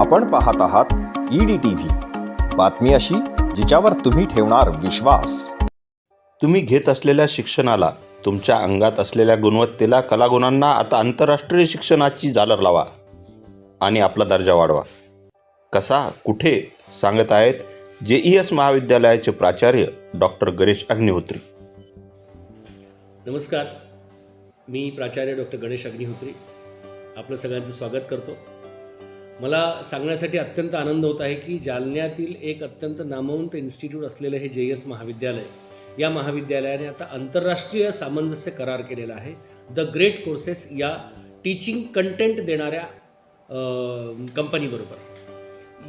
आपण पाहत आहात ईडी टीव्ही बातमी अशी जिच्यावर तुम्ही ठेवणार विश्वास. तुम्ही घेत असलेल्या शिक्षणाला तुमच्या अंगात असलेल्या गुणवत्तेला कलागुणांना आता आंतरराष्ट्रीय शिक्षणाची झालर लावा आणि आपला दर्जा वाढवा. कसा कुठे सांगत आहेत जे ई एस महाविद्यालयाचे प्राचार्य डॉक्टर गणेश अग्निहोत्री. नमस्कार. मी प्राचार्य डॉक्टर गणेश अग्निहोत्री. आपलं सगळ्यांचं स्वागत करतो. मला सांगण्यासाठी अत्यंत आनंद होत आहे की जालन्यातील एक अत्यंत नामवंत इन्स्टिट्यूट असलेलं हे जे एस महाविद्यालय या महाविद्यालयाने आता आंतरराष्ट्रीय सामंजस्य करार केलेला आहे. द ग्रेट कोर्सेस या टीचिंग कंटेंट देणाऱ्या कंपनीबरोबर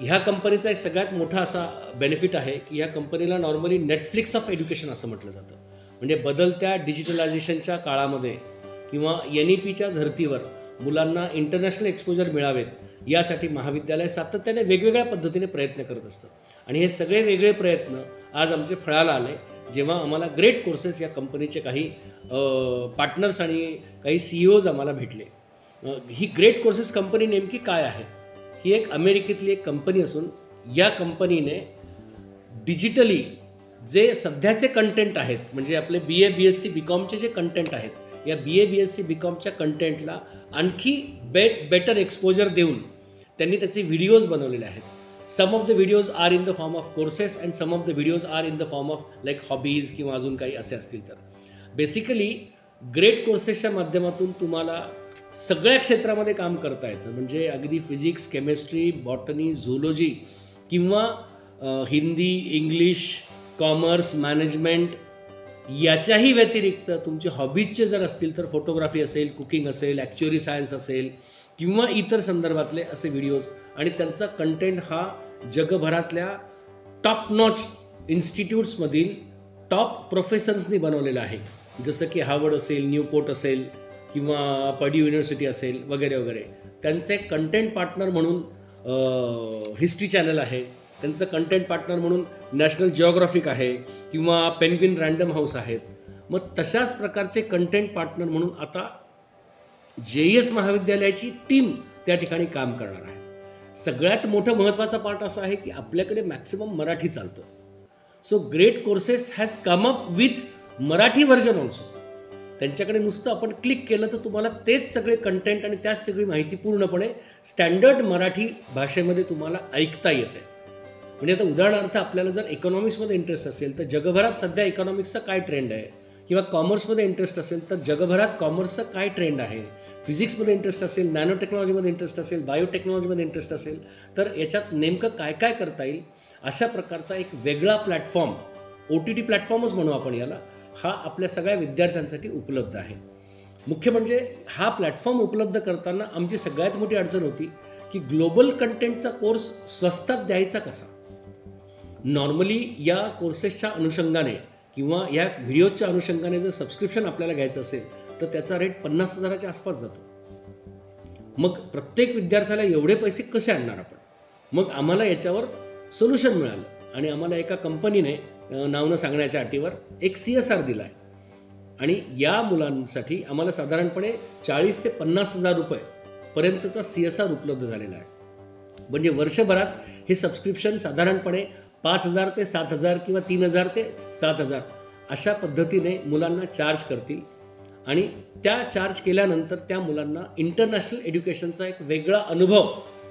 ह्या कंपनीचा एक सगळ्यात मोठा असा बेनिफिट आहे की ह्या कंपनीला नॉर्मली नेटफ्लिक्स ऑफ एज्युकेशन असं म्हटलं जातं. म्हणजे बदलत्या डिजिटलायझेशनच्या काळामध्ये किंवा एन ई पीच्या धर्तीवर मुलांना इंटरनॅशनल एक्सपोजर मिळावेत यासाठी महाविद्यालय सातत्याने वेगवेगळ्या पद्धतीने प्रयत्न करत असतं. आणि हे सगळे वेगळे प्रयत्न आज आमचे फळाला आले. जेव्हा आम्हाला ग्रेट कोर्सेस या कंपनीचे काही पार्टनर्स आणि काही सी ओज आम्हाला भेटले. ही ग्रेट कोर्सेस कंपनी नेमकी काय आहे? ही एक अमेरिकेतली एक कंपनी असून या कंपनीने डिजिटली जे सध्याचे कंटेंट आहेत म्हणजे आपले बी ए बी एस सी बी कॉमचे जे कंटेंट आहेत या बी ए बी एस सी बी कॉमच्या कंटेंटला आणखी बेट बेटर एक्सपोजर देऊन त्यांनी त्याचे व्हिडिओज बनवलेले आहेत. Some of the videos are in the form of courses and some of the videos are in the form of like hobbies किंवा अजून काही असे असतील तर. बेसिकली ग्रेट कोर्सेसच्या माध्यमातून तुम्हाला सगळ्या क्षेत्रामध्ये काम करता येतं. म्हणजे अगदी फिजिक्स केमिस्ट्री बॉटनी झोलॉजी किंवा हिंदी इंग्लिश कॉमर्स मॅनेजमेंट याच्याही व्यतिरिक्त तुमचे हॉबीजचे जर असतील तर फोटोग्राफी असेल कुकिंग असेल ॲक्च्युअरी सायन्स असेल किंवा इतर संदर्भातले असे व्हिडिओज आणि त्यांचा कंटेंट हा जगभरातल्या टॉप नॉच इन्स्टिट्यूट्समधील टॉप प्रोफेसर्सनी बनवलेला आहे. जसं की हार्वर्ड असेल न्यूपोर्ट असेल किंवा पडी युनिव्हर्सिटी असेल वगैरे वगैरे. त्यांचे कंटेंट पार्टनर म्हणून हिस्ट्री चॅनल आहे. त्यांचं कंटेंट पार्टनर म्हणून नॅशनल जिओग्राफिक आहे किंवा पेनग्विन रँडम हाऊस आहेत. मग तशाच प्रकारचे कंटेंट पार्टनर म्हणून आता जे एस महाविद्यालयाची टीम त्या ठिकाणी काम करणार आहे. सगळ्यात मोठं महत्त्वाचा पार्ट असा आहे की आपल्याकडे मॅक्सिमम मराठी चालतं. So Great Courses has come up with Marathi version also त्यांच्याकडे नुसतं आपण क्लिक केलं तर तुम्हाला तेच सगळे कंटेंट आणि त्याच सगळी माहिती पूर्णपणे स्टँडर्ड मराठी भाषेमध्ये तुम्हाला ऐकता येते. म्हणजे आता उदाहरणार्थ आपल्याला जर इकॉनॉमिक्समध्ये इंटरेस्ट असेल तर जगभरात सध्या इकॉनॉमिक्सचा काय ट्रेंड आहे? किंवा कॉमर्समध्ये इंटरेस्ट असेल तर जगभरात कॉमर्सचा काय ट्रेंड आहे? फिजिक्समध्ये इंटरेस्ट असेल नॅनो टेक्नॉलॉजीमध्ये इंटरेस्ट असेल बायोटेक्नॉलॉजीमध्ये इंटरेस्ट असेल तर याच्यात नेमकं काय काय करता येईल? अशा प्रकारचा एक वेगळा प्लॅटफॉर्म ओ टी टी प्लॅटफॉर्मच म्हणू आपण याला हा आपल्या सगळ्या विद्यार्थ्यांसाठी उपलब्ध आहे. मुख्य म्हणजे हा प्लॅटफॉर्म उपलब्ध करताना आमची सगळ्यात मोठी अडचण होती की ग्लोबल कंटेंटचा कोर्स स्वस्तात द्यायचा कसा? नॉर्मली या कोर्सेसच्या अनुषंगाने किंवा या व्हिडिओच्या अनुषंगाने जर सबस्क्रिप्शन आपल्याला घ्यायचं असेल तर त्याचा रेट पन्नास हजाराच्या आसपास जातो. मग प्रत्येक विद्यार्थ्याला एवढे पैसे कसे आणणार आपण? मग आम्हाला याच्यावर सोल्युशन मिळालं आणि आम्हाला एका कंपनीने अं, नाव न सांगण्याच्या अटीवर एक सी एस आर दिला आहे आणि या मुलांसाठी आम्हाला साधारणपणे चाळीस ते पन्नास हजार रुपये पर्यंतचा सी एस आर उपलब्ध झालेला आहे. म्हणजे वर्षभरात हे सबस्क्रिप्शन साधारणपणे पाच हजार ते सात हजार किंवा तीन हजार ते सात हजार अशा पद्धतीने मुलांना चार्ज करतील. आणि त्या चार्ज केल्यानंतर त्या मुलांना इंटरनॅशनल एज्युकेशनचा एक वेगळा अनुभव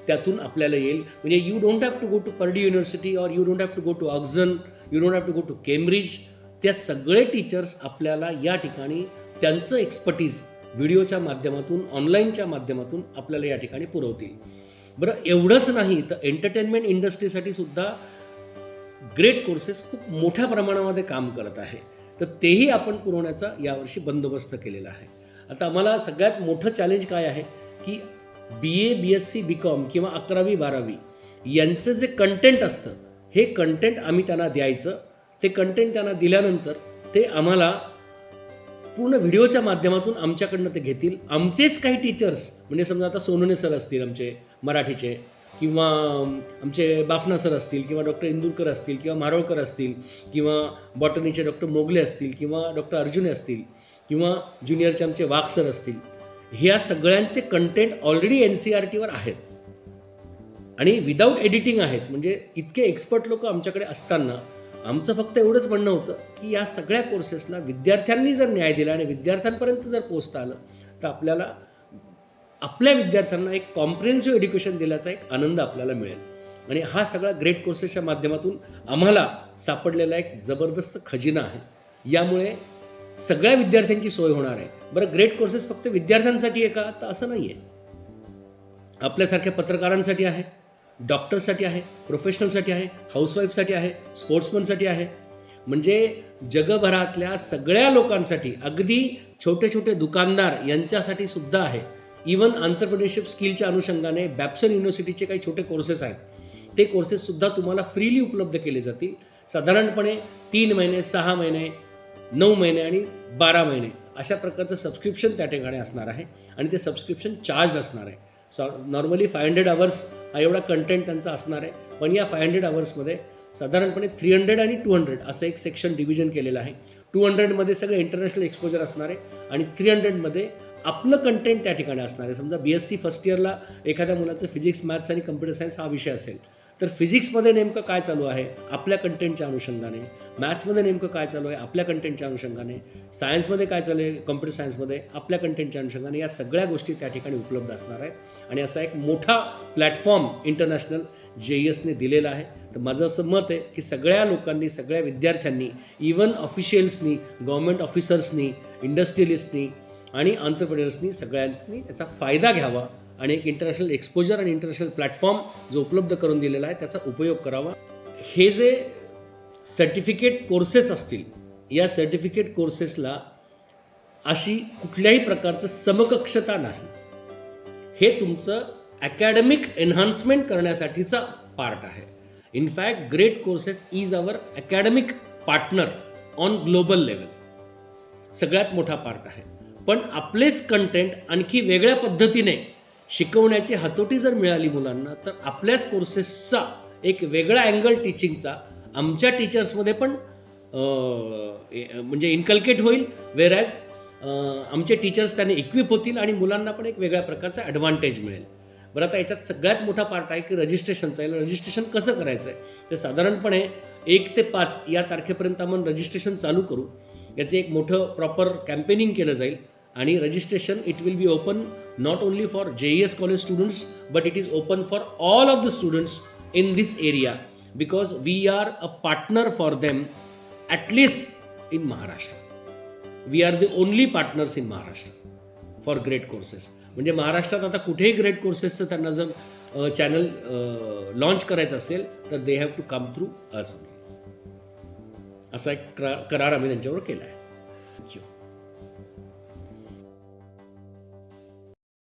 त्यातून आपल्याला येईल. म्हणजे you don't have to go to Purdue University or you don't have to go to ऑक्झन you don't have to go to Cambridge त्या सगळे टीचर्स आपल्याला या ठिकाणी त्यांचं एक्सपर्टीज व्हिडिओच्या माध्यमातून ऑनलाईनच्या माध्यमातून आपल्याला या ठिकाणी पुरवतील. बरं एवढंच नाही तर एंटरटेनमेंट इंडस्ट्रीसाठी सुद्धा ग्रेट कोर्सेस खूप मोठ्या प्रमाणामध्ये काम करत आहे. तर तेही आपण पुरवण्याचा यावर्षी बंदोबस्त केलेला आहे. आता आम्हाला सगळ्यात मोठं चॅलेंज काय आहे की B A B S C B com किंवा अकरावी बारावी यांचं जे कंटेंट असतं हे कंटेंट आम्ही त्यांना द्यायचं. ते कंटेंट त्यांना दिल्यानंतर ते आम्हाला पूर्ण व्हिडिओच्या माध्यमातून आमच्याकडनं ते घेतील. आमचेच काही टीचर्स म्हणजे समजा आता सोनोने सर असतील आमचे मराठीचे किंवा आमचे बाफना सर असतील किंवा डॉक्टर इंदुरकर असतील किंवा मारोळकर असतील किंवा बॉटनीचे डॉक्टर मोगले असतील किंवा डॉक्टर अर्जुने असतील किंवा ज्युनियरचे आमचे वाघ सर असतील ह्या सगळ्यांचे content already N C R टीवर आहेत. आणि विदाऊट एडिटिंग आहेत म्हणजे इतके एक्सपर्ट लोक आमच्याकडे असताना आमचं फक्त एवढंच म्हणणं होतं की या सगळ्या कोर्सेसला विद्यार्थ्यांनी जर न्याय दिला आणि विद्यार्थ्यांपर्यंत जर पोचता आलं तर आपल्याला आपल्या विद्यार्थ्यांना एक कॉम्प्रिहेन्सिव्ह एज्युकेशन दिल्याचा एक आनंद आपल्याला मिळेल. आणि हा सगळा ग्रेट कोर्सेसच्या माध्यमातून आम्हाला सापडलेला एक जबरदस्त खजिना आहे. यामुळे सगळ्या विद्यार्थ्यांची सोय होणार आहे. बरं ग्रेट कोर्सेस फक्त विद्यार्थ्यांसाठी आहे का? तर असं नाही आहे आपल्यासारख्या पत्रकारांसाठी आहे डॉक्टरसाठी आहे प्रोफेशनलसाठी आहे हाऊसवाईफसाठी आहे स्पोर्ट्समनसाठी आहे. म्हणजे जगभरातल्या सगळ्या लोकांसाठी अगदी छोटे छोटे दुकानदार यांच्यासाठी सुद्धा आहे. इवन आंतरप्रिनरशिप स्किलच्या अनुषंगाने बॅप्सन युनिव्हर्सिटीचे काही छोटे कोर्सेस आहेत. ते कोर्सेससुद्धा तुम्हाला फ्रीली उपलब्ध केले जातील. साधारणपणे तीन महिने सहा महिने नऊ महिने आणि बारा महिने अशा प्रकारचं सबस्क्रिप्शन त्या ठिकाणी असणार आहे आणि ते सबस्क्रिप्शन चार्ज असणार आहे. So normally five hundred hours हा एवढा कंटेंट त्यांचा असणार आहे. पण या फाय हंड्रेड अवर्समध्ये साधारणपणे थ्री हंड्रेड आणि टू हंड्रेड असं एक सेक्शन डिव्हिजन केलेलं आहे. टू हंड्रेडमध्ये सगळं इंटरनॅशनल एक्सपोजर असणार आहे आणि थ्री हंड्रेडमध्ये आपलं कंटेंट त्या ठिकाणी असणार आहे. समजा बी एस सी फर्स्ट इयरला एखाद्या मुलाचं फिजिक्स मॅथ्स आणि कम्प्युटर सायन्स हा विषय असेल तर फिजिक्समध्ये नेमकं काय चालू आहे? आपल्या कंटेंटच्या अनुषंगाने. मॅथ्समध्ये नेमकं काय चालू आहे? आपल्या कंटेंटच्या अनुषंगाने. सायन्समध्ये काय चालू आहे? कम्प्युटर सायन्समध्ये आपल्या कंटेंटच्या अनुषंगाने. या सगळ्या गोष्टी त्या ठिकाणी उपलब्ध असणार आहेत. आणि असा एक मोठा प्लॅटफॉर्म इंटरनॅशनल जे ई एसने दिलेला आहे. तर माझं असं मत आहे की सगळ्या लोकांनी सगळ्या विद्यार्थ्यांनी इवन ऑफिशियल्सनी गव्हर्मेंट ऑफिसर्सनी इंडस्ट्रियलिस्टनी आणि आंतरप्रिनर्सनी सगळ्यांनी याचा फायदा घ्यावा आणि एक इंटरनॅशनल एक्सपोजर आणि इंटरनॅशनल प्लॅटफॉर्म जो उपलब्ध करून दिलेला आहे त्याचा उपयोग करावा. हे जे सर्टिफिकेट कोर्सेस असतील या सर्टिफिकेट कोर्सेसला अशी कुठल्याही प्रकारचं समकक्षता नाही. हे तुमचं अकॅडमिक एन्हान्समेंट करण्यासाठीचा पार्ट आहे. In fact Great Courses is our academic partner on global level सगळ्यात मोठा पार्ट आहे. पण आपलेच कंटेंट आणखी वेगळ्या पद्धतीने शिकवण्याची हातोटी जर मिळाली मुलांना तर आपल्याच कोर्सेसचा एक वेगळा अँगल टीचिंगचा आमच्या टीचर्समध्ये पण म्हणजे इन्कल्केट होईल. वेर ॲज आमचे टीचर्स त्याने इक्विप होतील आणि मुलांना पण एक वेगळ्या प्रकारचा ॲडव्हान्टेज मिळेल. बरं आता याच्यात सगळ्यात मोठा पार्ट आहे की रजिस्ट्रेशनचा याला रजिस्ट्रेशन कसं करायचं आहे ते साधारणपणे एक ते पाच या तारखेपर्यंत आपण रजिस्ट्रेशन चालू करू. याचे एक मोठं प्रॉपर कॅम्पेनिंग केलं जाईल. आणि registration it will be open not only for J E S college students but it is open for all of the students in this area because we are a partner for them at least in Maharashtra we are the only partners in Maharashtra for Great Courses म्हणजे महाराष्ट्रात आता कुठेही great कोर्सेसचं त्यांना जर channel launch करायचं असेल तर they have to come through us असा एक करार आम्ही त्यांच्यावर केला आहे थँक्यू